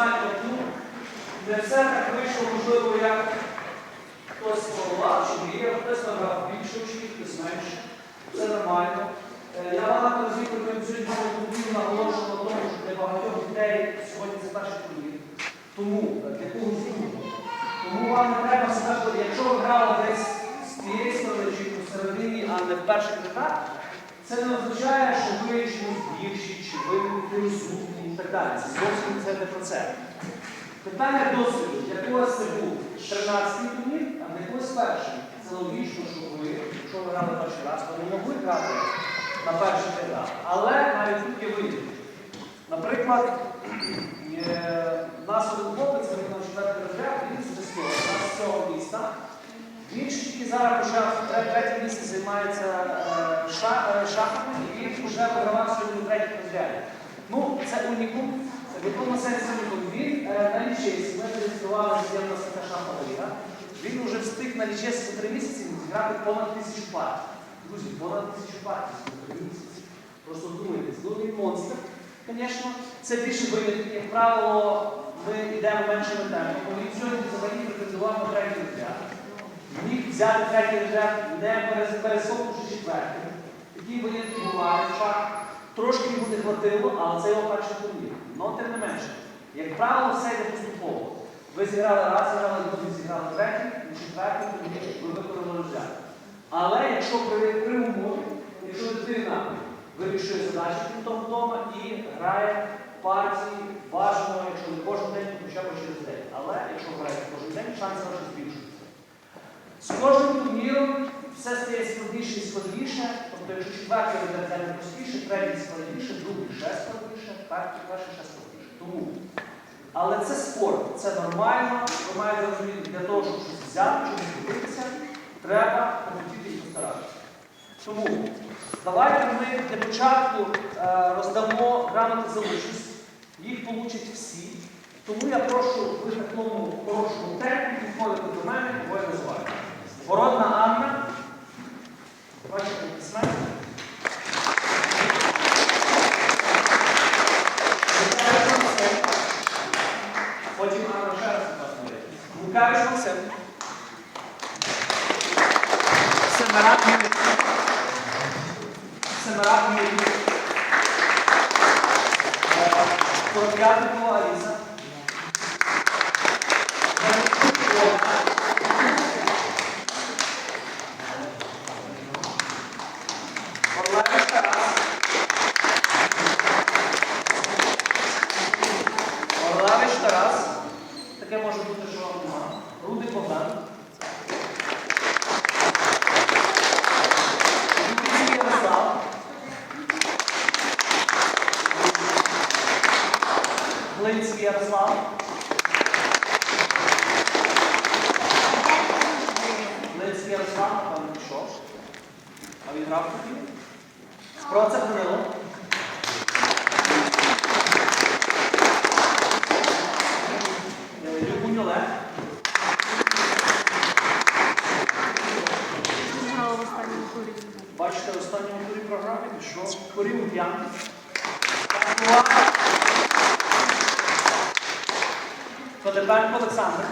знаєте, ну, не все так вийшло, можливо, як хтось планував, чи мріяв, хтось набрав більше очків, хтось менше. Це нормально. Е, Я багато разів, сьогодні турнір наголошував на тому, що для багатьох дітей сьогодні це перший турнір. Тому для когось другого. Тому вам не треба сказати, якщо ви грали десь з тієї сторони чи посередині, а не в перших рядах, це не означає, що ви чимось гірші, чи ви і так далі. Це зовсім це не про це. Питання досвіду. Для когось це був 13-й турнір, а для когось перший. Це логічно, що ви, якщо ви грали перший раз, то не могли грати на перших рядах. Але навіть тут є винятки. Наприклад, нас один хлопець, він на четвертий розряд, він з Жестова, з цього міста. Він ж тільки зараз тре- третє місце займається е, е, шахами, і він вже вигравав сьогодні третій розряді. Ну, це унікум, це в якому сенсі унікум. Він е, на лічесі, ми зареєстрували з'ємна така шахова. Він вже встиг на лічесі за три місяці зіграти понад тисячу партій. Друзі, понад тисячу партій за три місяці. Просто думайте, ну монстр. Звісно, це більше винятки. Як правило, ми йдемо меншими темпами. Він сьогодні взагалі претендував на третій розряд. Міг взяти третій розряд, не перез- четвертий. Такі винятки бувають. Трошки йому не хватило, але це його перший турнір. Ну, тим не менше. Як правило, все йде поступово. Ви зіграли раз, зіграли, другий зіграли третій, і четвертий турнір, ви виконали розряд. Але якщо при, при умові, якщо дитина вирішує задачі тому вдома і грає партії, бажано, якщо не кожен день, то хоча б через день. Але якщо граєте кожен день, шанси ваші збільшуються. З кожним турніром все стає складніше і складніше. Тобто, четвертий розряд займе простіше, третій складніше, другий ще складніше, перший, перший ще складніше. Тому. Але це спорт, це нормально. Ви маєте розуміти, для того, щоб щось взяти, щось добитися, треба хотіти і постаратися. Тому давайте ми для початку е, роздамо грамоти за участь. Їх получать всі. Тому я прошу ви такому хорошому темпі підходити до мене, двоє називаю. Городна Анна. brilhante. Van de Barco Alexander.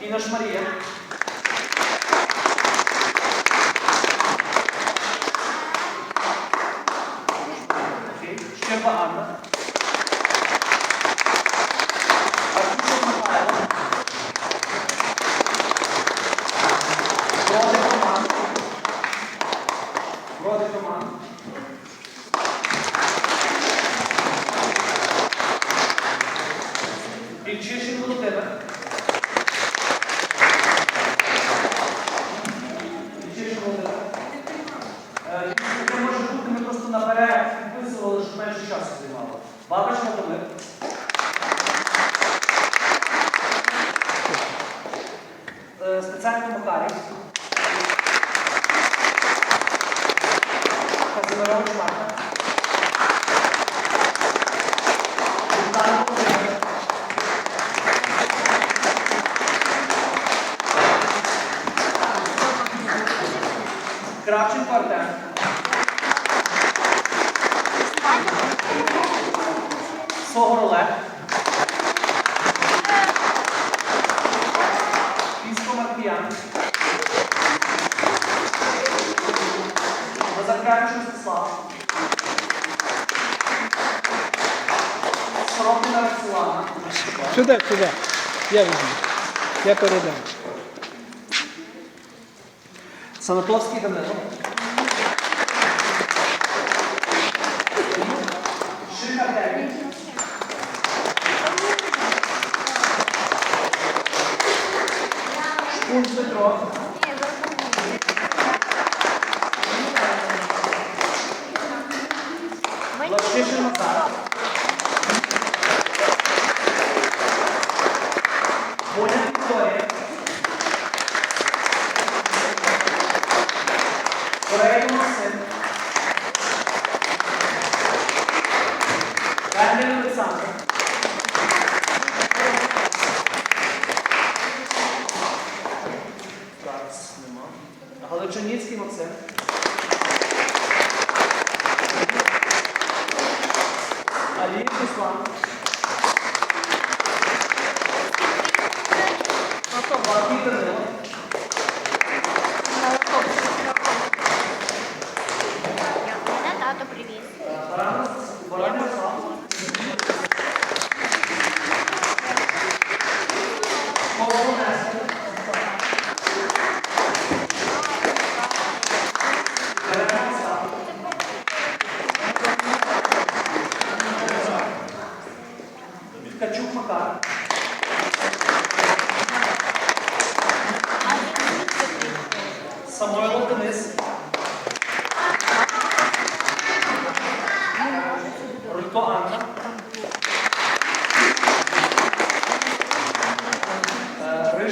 Inês Maria. Sonora. Сюди, сюди. Я візьму. Я передам. Санатовський Данило.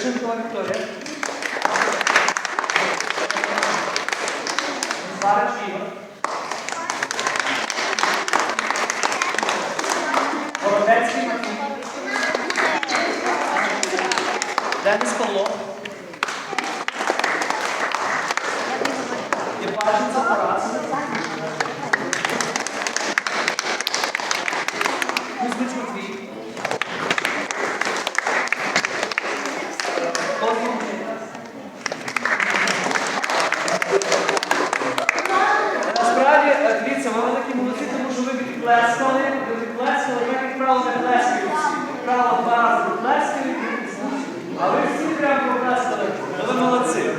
Е, Риженкова Вікторія. Зарич Ігор. Городецький Матвій. Денис Павло. Єпаченко Тарас. Кузьмич Матвій. Тосі Микита. Насправді, е, дивіться, ви великі молодці, тому що ви відплескали, ви відплескали, так як правило, не плескають всі. Як правило, два рази відплескають, а ви всі прямо проплескали. Ви молодці.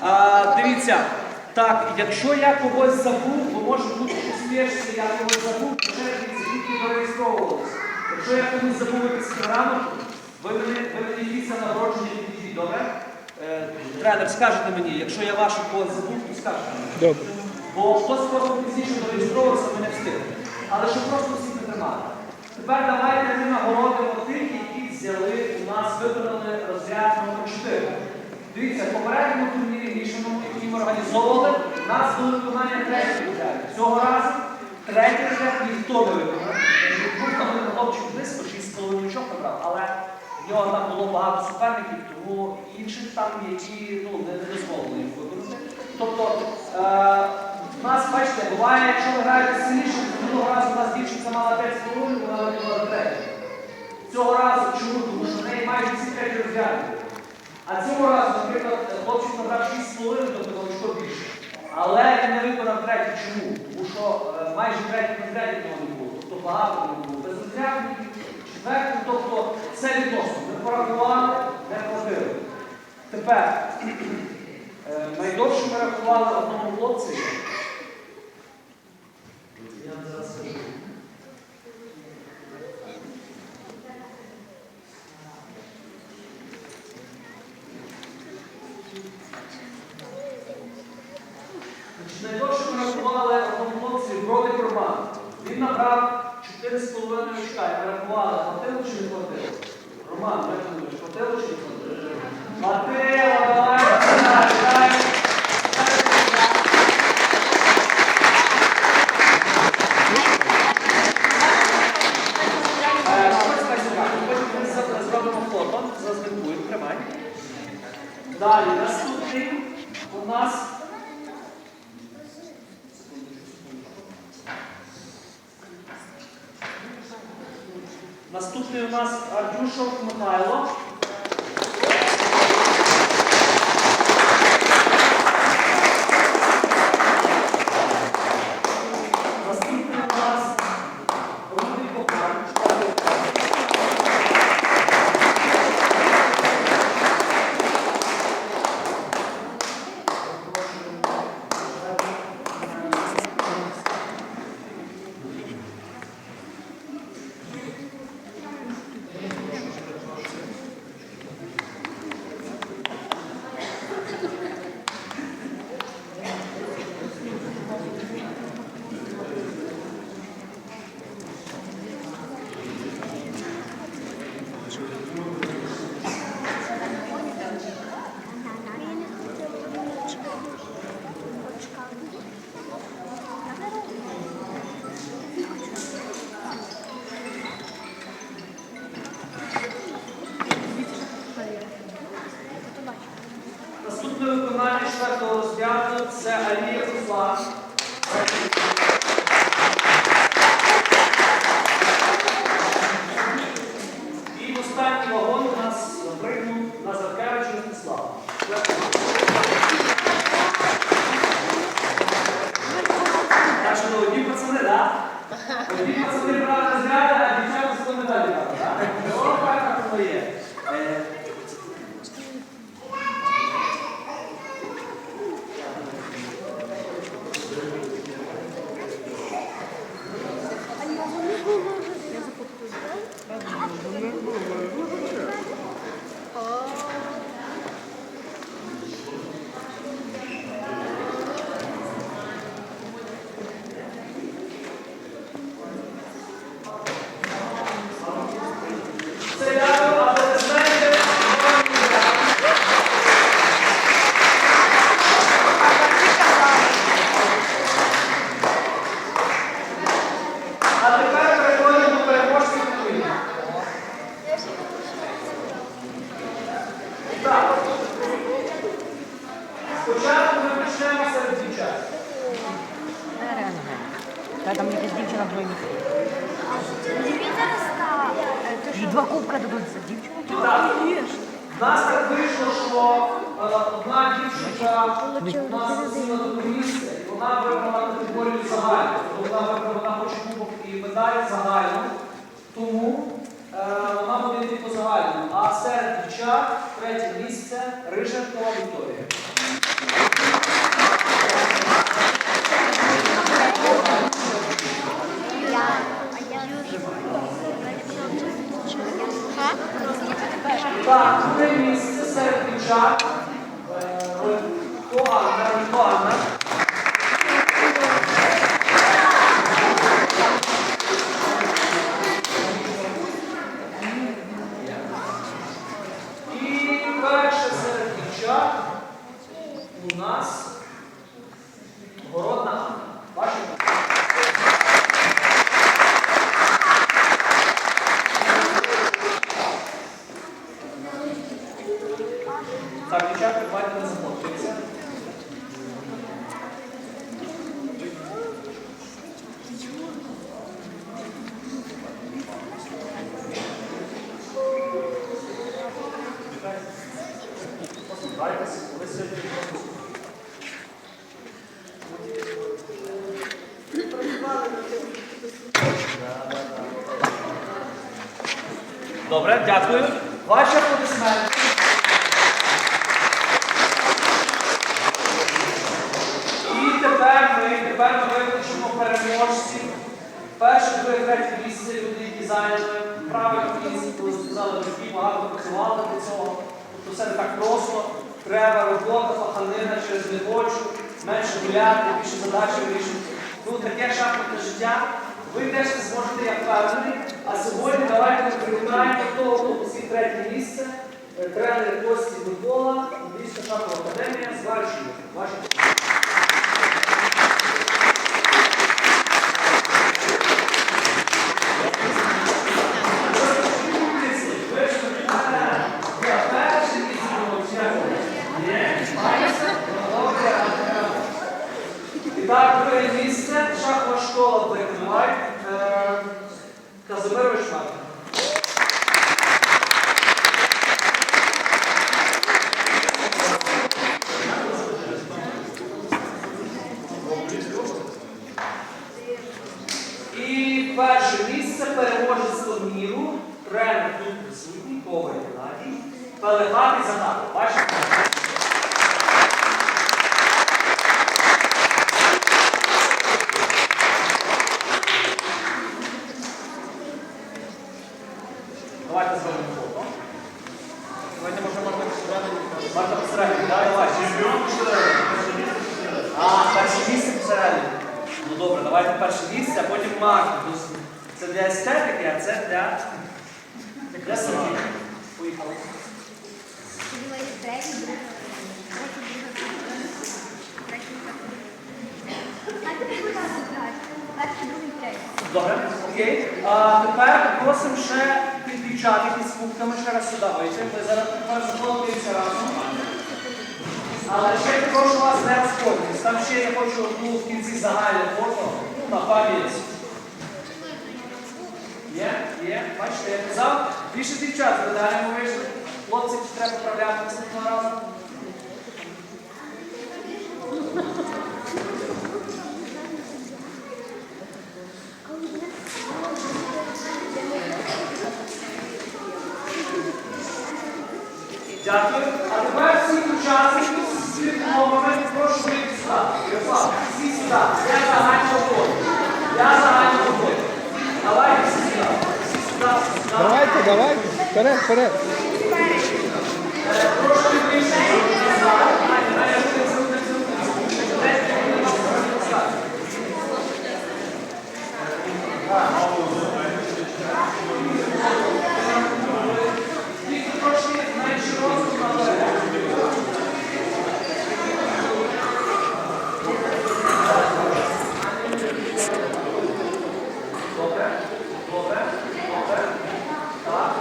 А, дивіться, так, якщо я когось забув, бо може бути успішся, я когось забув, то ще дивіться, тільки зареєстровувалися. Якщо я комусь забув програму, ви мені, ви після нагородження підійдіть, добре? Е, тренер, скажете мені, якщо я вашу когось забув, то скажете мені. Добре. Бо хтось просто пізніше зареєструвався, ми не встигли. Але щоб просто всіх не тримати. Тепер давайте ми нагородимо тих, які взяли у нас, вибрали розряд номер 4. Дивіться, в попередньому турнірі мішаному, який ми організовували, нас було виконання третього розряду. Цього разу третій розряд ніхто не виконав. Був хлопчик близько, 6,5 очок набрав, але в нього там було багато суперників, тому інших там, які ну, не, дозволили їм виконати. Тобто, е, у нас, бачите, буває, якщо ви граєте сильніше, то минулого разу у нас дівчинка мала 5 хвилин, вона виконала третю. Цього разу чому? Тому що в неї майже всі треті розряди. А цього разу, наприклад, хлопчик набрав 6,5, тобто очко більше. Але він не виконав третій. Чому? Тому що е, майже третій третій того не було. Тобто багато не було. Без розрядників, четвертий, тобто це відносно. Ми порахували, не платили. Тепер, е, найдовше ми рахували одному хлопцеві. Я вам зараз скажу. Значить, Найдовше ми рахували Бродик Роман. Він набрав 4,5 очка. І ми рахували, платило чи не платило? Роман, думаєш, платило чи не платило? Платило, давай, давай, давай. Е, ось так зробимо. Потім ми з- зробимо фото, зазнимкуємо, тримай. Далі, наступний у нас Наступний у нас Артюшов Михайло. Та там якась дівчина місяців. І два кубка дадуть за дівчину. Так. В нас так вийшло, що одна дівчинка у нас сіла до місце, і вона вибрала категорію загальну. Тобто Вона вибрала, вона хоче кубок і медаль загальну. Тому е, вона буде йти по загальному. А серед дівчат третє місце Риженкова Вікторія. Так, друге місце серед дівчат. Е, То Анна, то Анна. І перше серед дівчат у нас Городна Анна. Бачите? Так, дівчатка, давайте не сьогодні. Добре, дякую. Ваші аплодисменти. І тепер ми, тепер ми визначимо переможців. Друге, третє місце люди, які зайняли правильно місце, коли сказали, які багато працювали для цього. Тобто все не так просто. Треба робота, паханина через не менше гуляти, більше задач вирішити. Ну, таке шахматне життя. Ви теж це зможете, я впевнений. А сьогодні давайте привітаємо того, хто посів третє місце. Е, Тренер Кості Микола, Львівська шахова академія з Варші. Ваші І так, друге місце, шахова школа Блекнвайт, Казимир Вишматин. перше місце переможець турніру, тренер тут присутній, Коваль Геннадій, Пелегатий Занадто. Бачите? Давайте зробимо фото. Давайте може можна всередині. Марта посередині, да, давай. А, перше місце посередині. Ну добре, давайте перше місце, а потім Марта. Ну, Це для естетики, а це для, для собі. Поїхали. Тобі має третій, другий, третій, другий, третій, третій. А ти будь ласка, грати. Перший, другий, третій. Добре, окей. А тепер просимо ще підключати із кубками ще раз сюди вийти. Зараз тепер заходимося разом. Але ще я прошу вас не розходитись. Там ще я хочу одну в кінці загальне фото на пам'ять. Є, є, бачите, я казав, більше дівчат з медалями вийшли. Хлопців треба поправляти наступного разу. А тепер всі учасники з світломами прошу сюди. Я загальну роботу. Я загально роботу. Давайте всі. Давайте, давайте. Вперед, вперед. Трошки вище. Аня, Аня, рухай, рухай, рухай. Десь я не можу розписати. Тільки трошки менше розум, але Добре, добре, добре. Так,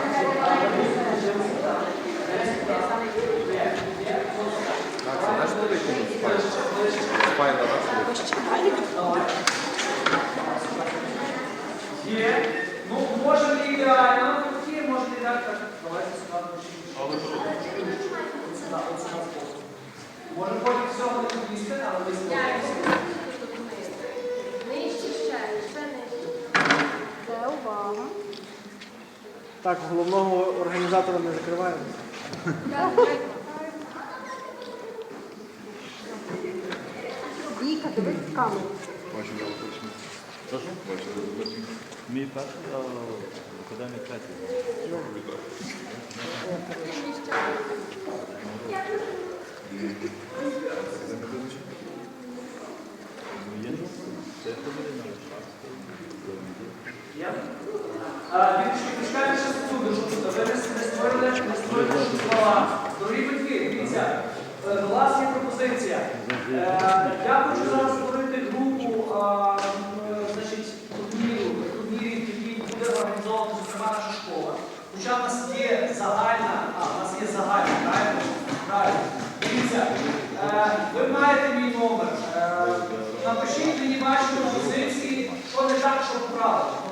Є. Ну, може не ідеально, є, може не ідеально. Так, Давайте сюди почнемо. От сюди, от сюди збоку. Може потім всього не підвісти, але ви сподіваєтеся. Нижче ще, ще нижче. Це увага. Так, головного організатора не закриваємо. Віка, дивись в камеру. Прошу? Мій перший а, академія третій. Є це Є? Ви не створили, не створили батьки, дивіться, е, пропозиція. Е, Я хочу зараз створити групу е, турнірів, які буде організовано, зокрема, наша школа. Хоча в нас є загальна, а, в нас є загальна, правильно? Дивіться, ви маєте мій номер. Напишіть мені ваші пропозиції, що не так, що поправити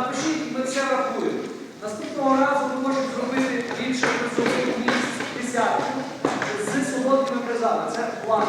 напишіть, ми все рахуємо. Наступного разу ми можемо зробити більше призових місць десятки з свободними призами.